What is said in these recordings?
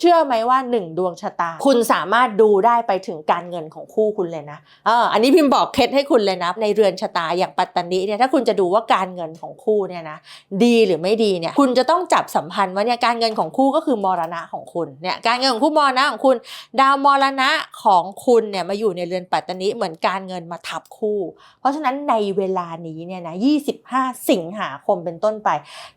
เชื่อไหมว่าหนึ่งดวงชะตา คุณสามารถดูได้ไปถึงการเงินของคู่คุณเลยนะเอออันนี้พิมพ์บอกเคล็ดให้คุณเลยนะ ในเรือนชะตาอย่างปัตตานีเนี่ยถ้าคุณจะดูว่าการเงินของคู่เนี่ยนะดีหรือไม่ดีเนี่ยคุณจะต้องจับสัมพันธ์ว่าเนี่ยการเงินของคู่ก็คือมรณะของคุณเนี่ยการเงินของคู่มรณะของคุณ ดาวมรณะของคุณเนี่ยมาอยู่ในเรือนปัตตานีเหมือนการเงินมาทับคู่ เพราะฉะนั้นในเวลานี้เนี่ยนะ25 สิงหาคมเป็นต้นไป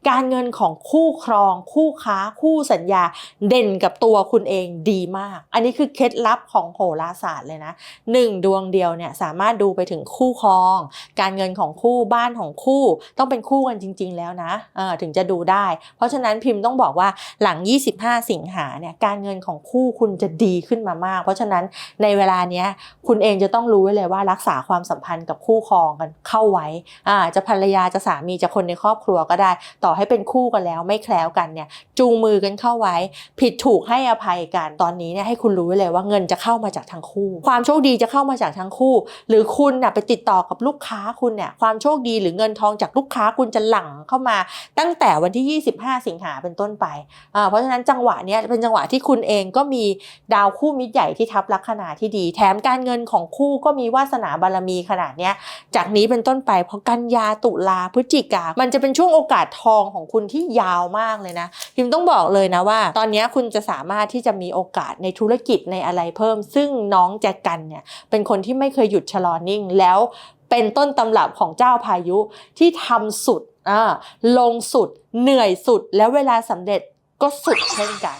การเงินของคู่ครอง คู่ค้าคู่สัญญาเด่นกับตัวคุณเองดีมาก อันนี้คือเคล็ดลับของโหราศาสตร์เลยนะหนึ่งดวงเดียวเนี่ยสามารถดูไปถึงคู่ครอง การเงินของคู่บ้านของคู่ ต้องเป็นคู่กันจริง ๆ แล้วนะเออถึงจะดูได้ เพราะฉะนั้นพิมพ์ต้องบอกว่าหลัง 25 สิงหาเนี่ยการเงินของคู่คุณจะดีขึ้นมามาก เพราะฉะนั้นในเวลาเนี้ยคุณเองจะต้องรู้ไว้เลยว่ารักษาความสัมพันธ์กับคู่ครองกันเข้าไว้อ่าจะภรรยาจะสามีจะคนในครอบครัวก็ได้ ต่อให้เป็นคู่กันแล้วไม่แคล้วกันเนี่ยจูงมือกันเข้าไว้ ผิดถูกให้อภัยกันตอนนี้เนี่ยให้คุณรู้ไว้เลยว่าเงินจะเข้ามาจากทั้งคู่ ความโชคดีจะเข้ามาจากทั้งคู่ หรือคุณน่ะไปติดต่อกับลูกค้าคุณเนี่ยความโชคดีหรือเงินทองจากลูกค้าคุณจะหลั่งเข้ามา ตั้งแต่วันที่ 25 สิงหาเป็นต้นไปอ่าเพราะฉะนั้นจังหวะเนี้ยเป็นจังหวะที่คุณเองก็มีดาวคู่มิตรใหญ่ที่ทับลัคนาที่ดี แถมการเงินของคู่ก็มีวาสนาบารมีขนาดเนี้ยจากนี้เป็นต้นไปพอกันยาตุลาพฤศจิกา มันจะเป็นช่วงโอกาสทองของคุณที่ยาวมากเลยนะพิมต้องบอกเลยนะว่า ตอนนี้คุณจะสามารถที่จะมีโอกาสในธุรกิจในอะไรเพิ่ม ซึ่งน้องแจกันเนี่ยเป็นคนที่ไม่เคยหยุดชะลอนิ่ง แล้วเป็นต้นตำรับของเจ้าพายุที่ทำสุดอ่าลงสุด เหนื่อยสุด แล้วเวลาสำเร็จก็สุดเช่นกัน